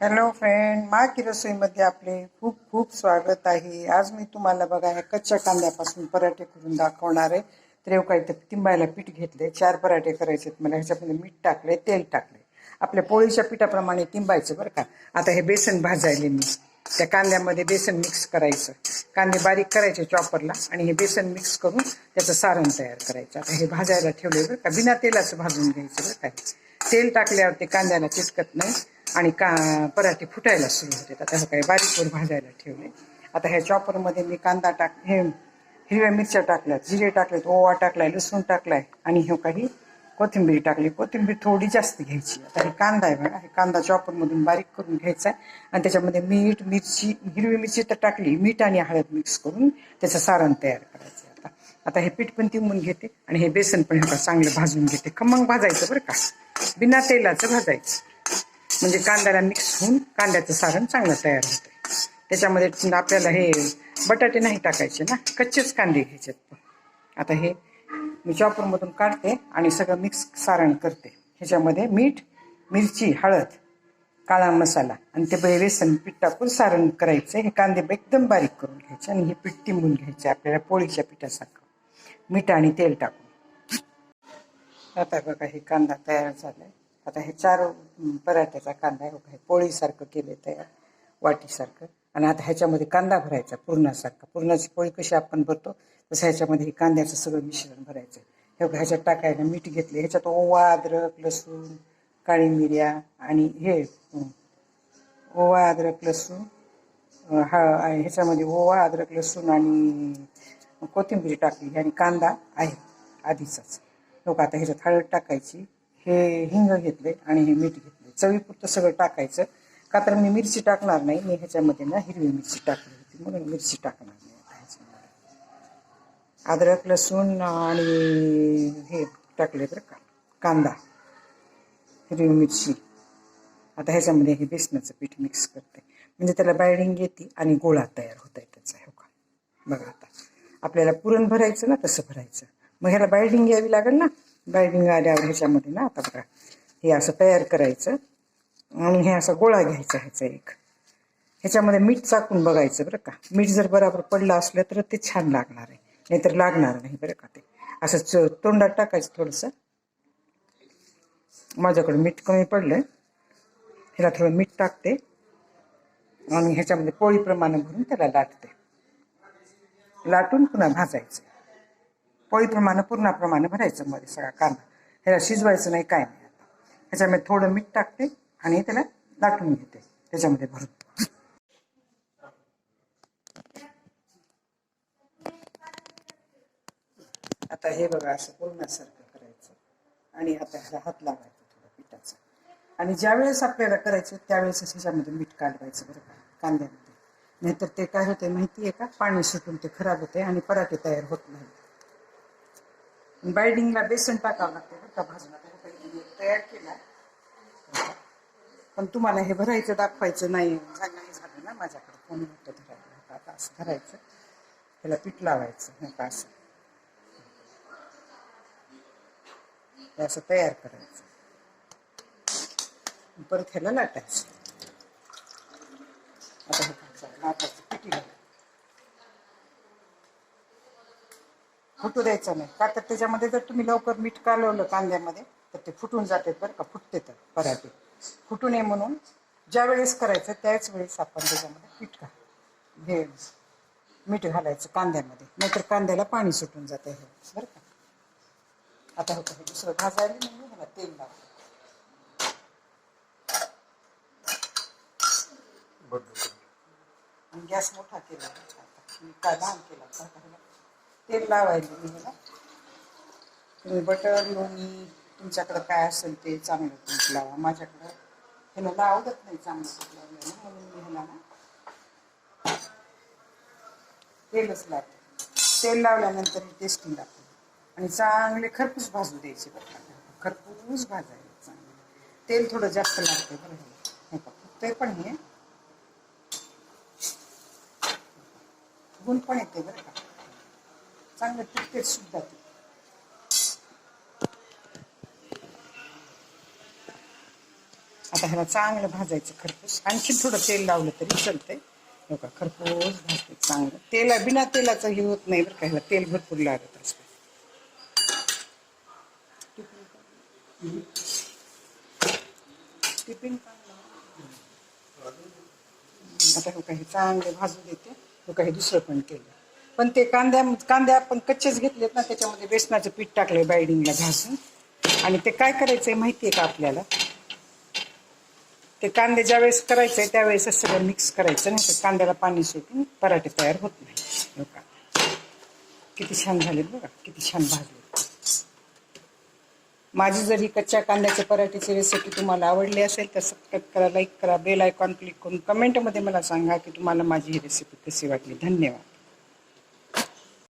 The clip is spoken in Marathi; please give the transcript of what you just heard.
हॅलो फ्रेंड माकी रसोईमध्ये आपले खूप खूप स्वागत आहे. आज मी तुम्हाला बघा या कच्च्या कांद्यापासून पराठे करून दाखवणार आहे. तर एवढं काय तर तिंबायला पीठ घेतले चार पराठे करायचे आहेत मला. ह्याच्यामध्ये मीठ टाकले तेल टाकले आपल्या पोळीच्या पिठाप्रमाणे तिंबायचं बरं का. आता हे बेसन भाजायले मी. त्या कांद्यामध्ये बेसन मिक्स करायचं. कांदे बारीक करायचे चॉपरला आणि हे बेसन मिक्स करून त्याचं सारण तयार करायचं. आता हे भाजायला ठेवले बरं का. बिना तेलाचं भाजून घ्यायचं बरं का. तेल टाकल्यावर ते कांद्याला चिटकत नाही. आणि का पराठे फुटायला सुरू होते. आता हे काही बारीकवर भाजायला ठेवले. आता ह्या चॉपरमध्ये मी कांदा टाक हे हिरव्या मिरच्या टाकल्यात जिरे टाकलेत ओवा टाकलाय लसूण टाकलाय आणि हे काही कोथिंबीर टाकली. कोथिंबीर थोडी जास्त घ्यायची. आता हे कांदा आहे बघा हे कांदा चॉपरमधून बारीक करून घ्यायचा आहे. आणि त्याच्यामध्ये मीठ मिरची हिरवी मिरची तर टाकली मीठ आणि हळद मिक्स करून त्याचं सारण तयार करायचं आहे आता. आता हे पीठ पण तिंबून घेते आणि हे बेसन पण चांगलं भाजून घेते. खमंग भाजायचं बरं का. बिना तेलाचं भाजायचं. म्हणजे कांद्याला मिक्स होऊन कांद्याचं सारण चांगलं तयार होतं. त्याच्यामध्ये आपल्याला हे बटाटे नाही टाकायचे ना कच्चेच कांदे घ्यायचे आता हे मी चॉपरमधून काढते आणि सगळं मिक्स सारण करते. ह्याच्यामध्ये मीठ मिरची हळद काळा मसाला आणि ते बे- बेसन पीठ टाकून सारण करायचं. हे कांदे एकदम बारीक करून घ्यायचे आणि हे पीठ टिंबून घ्यायचे आपल्याला पोळीच्या पिठासारखं. मीठ आणि तेल टाकून. आता बघा हे कांदा तयार झालाय. आता हे चार पराठ्याचा कांदा आहे बघा हे पोळीसारखं केले तयार वाटीसारखं. आणि आता ह्याच्यामध्ये कांदा भरायचा पूर्णासारखा. पूर्णाची पोळी कशी आपण भरतो तसं ह्याच्यामध्ये हे कांद्याचं सगळं मिश्रण भरायचं. हे बघा ह्याच्यात टाकायला मीठ घेतले ह्याच्यात ओवा अद्रक लसूण काळी मिऱ्या आणि हे ओवा अद्रक लसूण हा ह्याच्यामध्ये ओवा अद्रक लसूण आणि कोथिंबीर टाकली. आणि कांदा आहे आधीचाच. लोक आता ह्याच्यात हळद टाकायची. हे हिंग घेतले आणि हे मीठ घेतले. चवीपुरतं सगळं टाकायचं. का तर मी मिरची टाकणार नाही. मी ह्याच्यामध्ये ना हिरवी मिरची टाकली होती. म्हणून मिरची टाकणार नाही अद्रक लसूण आणि हे टाकले बरं का? कांदा. हिरवी मिरची. आता ह्याच्यामध्ये हे बेसनाचं पीठ मिक्स करते. म्हणजे त्याला बायडिंग येते आणि गोळा तयार होत आहे त्याचा. हो का? बघा आता. आपल्याला पुरण भरायचं ना तसं भरायचं. मग ह्याला बायडिंग यावी लागेल ना? डायविंग आल्यावर ह्याच्यामध्ये ना आता बघा. हे असं तयार करायचं आणि हे असा गोळा घ्यायचा ह्याचा एक. ह्याच्यामध्ये मीठ चाकून बघायचं बरं का. मीठ जर बरोबर पडलं असलं तर ते छान लागणार आहे. नाहीतर लागणार नाही बरं का ते. असं च तोंडात टाकायचं थोडंसं. माझ्याकडे मीठ कमी पडलं ह्याला थोडं मीठ टाकते. आणि ह्याच्यामध्ये पोळीप्रमाणे भरून त्याला लाटते. लाटून पुन्हा भाजायचं. पोळीप्रमाणे पूर्णाप्रमाणे भरायचं मध्ये सगळा कांदा ह्याला शिजवायचं नाही काय नाही. आता ह्याच्यामध्ये थोडं मीठ टाकते आणि त्याला लाटून घेते. त्याच्यामध्ये भरून. आता हे बघा असं पूर्णासारखं करायचं. आणि आता ह्याला हात लावायचा थोडा पिठाचा. आणि ज्यावेळेस आपल्याला करायचं त्यावेळेस ह्याच्यामध्ये मीठ काढवायचं बरं का कांद्यामध्ये. नाहीतर ते काय होते माहिती आहे का? पाणी सुटून ते खराब होते आणि पराठे तयार होत नाही बायडिंगला बेसन टाकावं लागते बरं का भाजून आता पहिले मी तयार केला. पण तुम्हाला हे भरायचं दाखवायचं नाही. नाही झालं ना माझ्याकडे. कोणी मोठं धरायला. आता असं धरायचं. त्याला पीठ लावायचं. नाही का असं. असं तयार करायचं. परत ह्याला लाटायचं. आता हे करायचं, लाटायचं पिठी लावायचं. फुटू द्यायचं नाही. का तर त्याच्यामध्ये जर तुम्ही लवकर मीठ कालवलं कांद्यामध्ये तर ते फुटून जाते बरं का? फुटते तर पराठे. फुटू नये म्हणून ज्या वेळेस करायचं त्याच वेळेस आपण त्याच्यामध्ये पीठ घाल. हे मीठ घालायचं कांद्यामध्ये. नाहीतर कांद्याला पाणी सुटून जाते हे बरं का? आता होतं हे दुसरं भाजायला नाही ह्याला तेल लावतं आणि गॅस मोठा केला. काय केला तेल लावायला मी ह्याला तुम्ही बटर लोणी तुमच्याकडं काय असेल ते चांगलं तूप लावा. माझ्याकडं ह्याला ना नाही चांगलं तूप लावलेलं म्हणून मी ह्याला ना तेलच लावते. तेल लावल्यानंतर टेस्टिंग लागते आणि चांगले खरपूस भाजू द्यायचे बरं खरपूस भाजायचे चांगले. तेल थोडं जास्त लागते बरं हे. बघा ते पण हे. गुण पण येते बरं का. चांगलं टिकते सुद्धा ते आता ह्याला चांगलं भाजायचं खरपूस. आणखी थोडं तेल लावलं तरी चालतंय. हो का खरपूस भाजते चांगलं. तेला बिना तेलाचं हे होत नाही बरं का ह्याला तेल भरपूर लागत असतं. टिफिन आता हो काही चांगले भाजू देते हो काही दुसरं पण केलं. पण ते कांद्या कांदे आपण कच्चेच घेतलेत ना त्याच्यामध्ये बेसनाचं पीठ टाकलंय बायडिंगला घासून. आणि ते काय करायचंय माहितीये का आपल्याला? ते कांदे ज्यावेळेस करायचंय त्यावेळेस सगळं मिक्स करायचं नाही तर कांद्याला पाणी सुटून पराठे तयार होत नाही. हो का? किती छान झाले बघा किती छान भाजले माझी जर ही कच्च्या कांद्याच्या पराठीची रेसिपी तुम्हाला आवडली असेल तर सबस्क्राईब करा लाईक करा बेल आयकॉन क्लिक करून कमेंटमध्ये मला सांगा की तुम्हाला माझी ही रेसिपी कशी वाटली. धन्यवाद.